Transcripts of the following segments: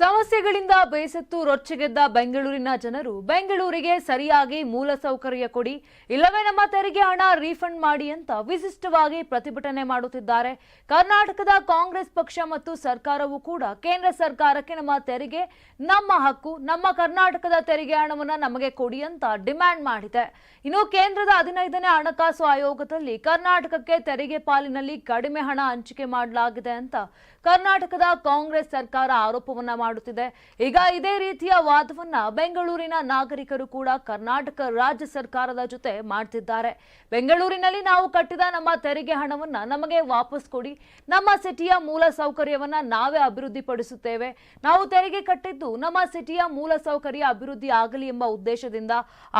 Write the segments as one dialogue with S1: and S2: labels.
S1: ಸಮಸ್ಯೆಗಳಿಂದ ಬೇಸತ್ತು ರೊಚ್ಚಿಗೆದ್ದ ಬೆಂಗಳೂರಿನ ಜನರು, ಬೆಂಗಳೂರಿಗೆ ಸರಿಯಾಗಿ ಮೂಲಸೌಕರ್ಯ ಕೊಡಿ, ಇಲ್ಲವೇ ನಮ್ಮ ತೆರಿಗೆ ಹಣ ರೀಫಂಡ್ ಮಾಡಿ ಅಂತ ವಿಶಿಷ್ಟವಾಗಿ ಪ್ರತಿಭಟನೆ ಮಾಡುತ್ತಿದ್ದಾರೆ. ಕರ್ನಾಟಕದ ಕಾಂಗ್ರೆಸ್ ಪಕ್ಷ ಮತ್ತು ಸರ್ಕಾರವು ಕೂಡ ಕೇಂದ್ರ ಸರ್ಕಾರಕ್ಕೆ ನಮ್ಮ ತೆರಿಗೆ, ನಮ್ಮ ಹಕ್ಕು, ನಮ್ಮ ಕರ್ನಾಟಕದ ತೆರಿಗೆ ಹಣವನ್ನು ನಮಗೆ ಕೊಡಿ ಅಂತ ಡಿಮ್ಯಾಂಡ್ ಮಾಡಿದೆ. ಇನ್ನು ಕೇಂದ್ರದ ಹದಿನೈದನೇ ಹಣಕಾಸು ಆಯೋಗದಲ್ಲಿ ಕರ್ನಾಟಕಕ್ಕೆ ತೆರಿಗೆ ಪಾಲಿನಲ್ಲಿ ಕಡಿಮೆ ಹಣ ಹಂಚಿಕೆ ಮಾಡಲಾಗಿದೆ ಅಂತ ಕರ್ನಾಟಕದ ಕಾಂಗ್ರೆಸ್ ಸರ್ಕಾರ ಆರೋಪವನ್ನ ಮಾಡುತ್ತಿದೆ. ಈಗ ಇದೇ ರೀತಿಯ ವಾದವನ್ನ ಬೆಂಗಳೂರಿನ ನಾಗರಿಕರು ಕೂಡ ಕರ್ನಾಟಕ ರಾಜ್ಯ ಸರ್ಕಾರದ ಜೊತೆ ಮಾಡ್ತಿದ್ದಾರೆ. ಬೆಂಗಳೂರಿನಲ್ಲಿ ನಾವು ಕಟ್ಟಿದ ನಮ್ಮ ತೆರಿಗೆ ಹಣವನ್ನ ನಮಗೆ ವಾಪಸ್ ಕೊಡಿ. ನಮ್ಮ ಸಿಟಿಯ ಮೂಲ ಸೌಕರ್ಯವನ್ನ ನಾವೇ ಅಭಿವೃದ್ಧಿಪಡಿಸುತ್ತೇವೆ. ನಾವು ತೆರಿಗೆ ಕಟ್ಟಿದ್ದು ನಮ್ಮ ಸಿಟಿಯ ಮೂಲ ಸೌಕರ್ಯ ಅಭಿವೃದ್ಧಿ ಆಗಲಿ ಎಂಬ ಉದ್ದೇಶದಿಂದ.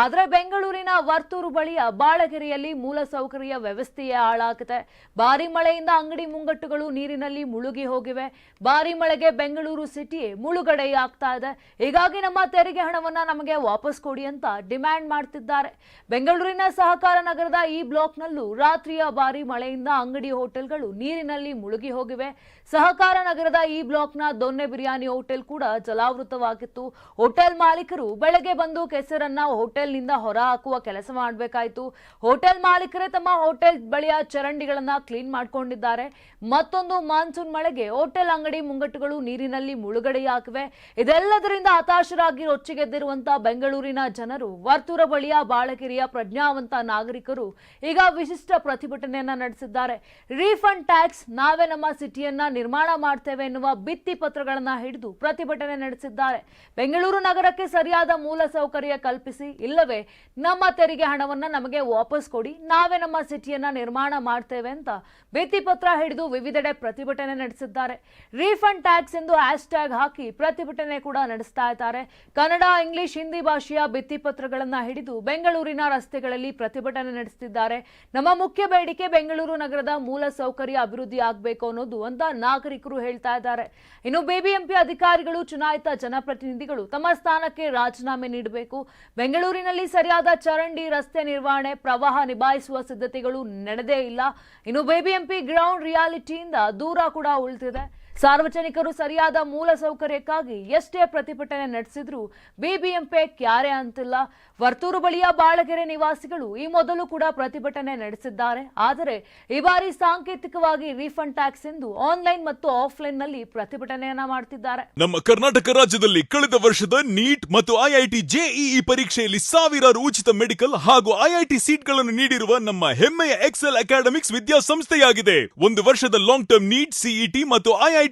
S1: ಆದರೆ ಬೆಂಗಳೂರಿನ ವರ್ತೂರು ಬಳಿಯ ಬಾಳಗೆರೆಯಲ್ಲಿ ಮೂಲ ಸೌಕರ್ಯ ವ್ಯವಸ್ಥೆಯೇ ಹಾಳಾಗಿದೆ. ಭಾರಿ ಮಳೆಯಿಂದ ಅಂಗಡಿ ಮುಂಗಟ್ಟುಗಳು ನೀರಿನಲ್ಲಿ ಮುಳುಗಿ ಹೋಗಿವೆ. ಭಾರಿ ಮಳೆಗೆ ಬೆಂಗಳೂರು ಸಿಟಿಯೇ ಮುಳುಗಡೆಯಾಗ್ತಾ ಇದೆ. ಹೀಗಾಗಿ ನಮ್ಮ ತೆರಿಗೆ ಹಣವನ್ನ ನಮಗೆ ವಾಪಸ್ ಕೊಡಿ ಅಂತ ಡಿಮ್ಯಾಂಡ್ ಮಾಡ್ತಿದ್ದಾರೆ. ಬೆಂಗಳೂರಿನ ಸಹಕಾರ ನಗರದ ಈ ಬ್ಲಾಕ್ನಲ್ಲೂ ರಾತ್ರಿಯ ಬಾರಿ ಮಳೆಯಿಂದ ಅಂಗಡಿ ಹೋಟೆಲ್ಗಳು ನೀರಿನಲ್ಲಿ ಮುಳುಗಿ ಹೋಗಿವೆ. ಸಹಕಾರ ನಗರದ ಈ ಬ್ಲಾಕ್ನ ದೊನ್ನೆ ಬಿರಿಯಾನಿ ಹೋಟೆಲ್ ಕೂಡ ಜಲಾವೃತವಾಗಿತ್ತು. ಹೋಟೆಲ್ ಮಾಲೀಕರು ಬೆಳಗ್ಗೆ ಬಂದು ಕೆಸರನ್ನ ಹೋಟೆಲ್ನಿಂದ ಹೊರ ಹಾಕುವ ಕೆಲಸ ಮಾಡಬೇಕಾಯಿತು. ಹೋಟೆಲ್ ಮಾಲೀಕರೇ ತಮ್ಮ ಹೋಟೆಲ್ ಬಳಿಯ ಚರಂಡಿಗಳನ್ನ ಕ್ಲೀನ್ ಮಾಡ್ಕೊಂಡಿದ್ದಾರೆ. ಮತ್ತೊಂದು ಮಾನ್ಸೂನ್ ಮಳೆಗೆ ಹೋಟೆಲ್ ಅಂಗಡಿ ಮುಂಗಟ್ಟುಗಳು ನೀರಿನಲ್ಲಿ ಮುಳುಗಡೆಯಾಗಿವೆ ಇದೆಲ್ಲದರಿಂದ ಹತಾಶರಾಗಿ ರೊಚ್ಚಿಗೆದ್ದಿರುವಂತಹ ಬೆಂಗಳೂರಿನ ಜನರು, ವರ್ತೂರ ಬಳಿಯ ಬಾಳಗಿರಿಯ ಪ್ರಜ್ಞಾವಂತ ನಾಗರಿಕರು ಈಗ ವಿಶಿಷ್ಟ ಪ್ರತಿಭಟನೆಯನ್ನ ನಡೆಸಿದ್ದಾರೆ. ರೀಫಂಡ್ ಟ್ಯಾಕ್ಸ್, ನಾವೇ ನಮ್ಮ ಸಿಟಿಯನ್ನ ನಿರ್ಮಾಣ ಮಾಡ್ತೇವೆ ಎನ್ನುವ ಭಿತ್ತಿ ಪತ್ರಗಳನ್ನ ಹಿಡಿದು ಪ್ರತಿಭಟನೆ ನಡೆಸಿದ್ದಾರೆ. ಬೆಂಗಳೂರು ನಗರಕ್ಕೆ ಸರಿಯಾದ ಮೂಲ ಸೌಕರ್ಯ ಕಲ್ಪಿಸಿ, ಇಲ್ಲವೇ ನಮ್ಮ ತೆರಿಗೆ ಹಣವನ್ನ ನಮಗೆ ವಾಪಸ್ ಕೊಡಿ, ನಾವೇ ನಮ್ಮ ಸಿಟಿಯನ್ನ ನಿರ್ಮಾಣ ಮಾಡ್ತೇವೆ ಅಂತ ಭಿತ್ತಿ ಪತ್ರ ಹಿಡಿದು ವಿವಿಧೆಡೆ ಪ್ರತಿಭಟನೆ ನಡೆಸಿದ್ದಾರೆ. ರೀಫಂಡ್ ಟ್ಯಾಕ್ಸ್ ಎಂದು ಹ್ಯಾಶ್ ಟ್ಯಾಗ್ ಹಾಕಿ ಪ್ರತಿಭಟನೆ ಕೂಡ ನಡೆಸ್ತಾ ಇದ್ದಾರೆ. ಕನ್ನಡ, ಇಂಗ್ಲಿಷ್, ಹಿಂದಿ ಭಾಷೆಯ ಭಿತ್ತಿಪತ್ರಗಳನ್ನು ಹಿಡಿದು ಬೆಂಗಳೂರಿನ ರಸ್ತೆಗಳಲ್ಲಿ ಪ್ರತಿಭಟನೆ ನಡೆಸುತ್ತಿದ್ದಾರೆ ನಮ್ಮ ಮುಖ್ಯ ಬೇಡಿಕೆ ಬೆಂಗಳೂರು ನಗರದ ಮೂಲ ಸೌಕರ್ಯ ಅಭಿವೃದ್ಧಿ ಆಗಬೇಕು ಅನ್ನೋದು ಅಂತ ನಾಗರಿಕರು ಹೇಳ್ತಾ ಇದ್ದಾರೆ. ಇನ್ನು ಬಿಬಿಎಂಪಿ ಅಧಿಕಾರಿಗಳು, ಚುನಾಯಿತ ಜನಪ್ರತಿನಿಧಿಗಳು ತಮ್ಮ ಸ್ಥಾನಕ್ಕೆ ರಾಜೀನಾಮೆ ನೀಡಬೇಕು. ಬೆಂಗಳೂರಿನಲ್ಲಿ ಸರಿಯಾದ ಚರಂಡಿ ರಸ್ತೆ ನಿರ್ವಹಣೆ, ಪ್ರವಾಹ ನಿಭಾಯಿಸುವ ಸಿದ್ಧತೆಗಳು ನಡೆದೇ ಇಲ್ಲ. ಇನ್ನು ಬಿಬಿಎಂಪಿ ಗ್ರೌಂಡ್ ರಿಯಾಲಿಟಿಯಿಂದ ದೂರ ಕೂಡ ಉಳಿದಿದೆ. ಸಾರ್ವಜನಿಕರು ಸರಿಯಾದ ಮೂಲ ಸೌಕರ್ಯಕ್ಕಾಗಿ ಎಷ್ಟೇ ಪ್ರತಿಭಟನೆ ನಡೆಸಿದ್ರು ಬಿಬಿಎಂಪಿ ಕ್ಯಾರೆ ಅಂತಿಲ್ಲ. ವರ್ತೂರು ಬಳಿಯ ಬಾಳಗೆರೆ ನಿವಾಸಿಗಳು ಈ ಮೊದಲು ಕೂಡ ಪ್ರತಿಭಟನೆ ನಡೆಸಿದ್ದಾರೆ. ಆದರೆ ಈ ಬಾರಿ ಸಾಂಕೇತಿಕವಾಗಿ ರೀಫಂಡ್ ಟ್ಯಾಕ್ಸ್ ಎಂದು ಆನ್ಲೈನ್ ಮತ್ತು ಆಫ್ಲೈನ್ನಲ್ಲಿ ಪ್ರತಿಭಟನೆಯನ್ನ ಮಾಡ್ತಿದ್ದಾರೆ.
S2: ನಮ್ಮ ಕರ್ನಾಟಕ ರಾಜ್ಯದಲ್ಲಿ ಕಳೆದ ವರ್ಷದ ನೀಟ್ ಮತ್ತು ಐಐಟಿ ಜೆಇಇ ಪರೀಕ್ಷೆಯಲ್ಲಿ ಸಾವಿರಾರು ಉಚಿತ ಮೆಡಿಕಲ್ ಹಾಗೂ ಐಐಟಿ ಸೀಟ್ಗಳನ್ನು ನೀಡಿರುವ ನಮ್ಮ ಹೆಮ್ಮೆಯ ಎಕ್ಸೆಲ್ ಅಕಾಡೆಮಿಕ್ಸ್ ವಿದ್ಯಾಸಂಸ್ಥೆಯಾಗಿದೆ. ಒಂದು ವರ್ಷದ ಲಾಂಗ್ ಟರ್ಮ್ ನೀಟ್, ಸಿಇಟಿ ಮತ್ತು ಐಐಟಿ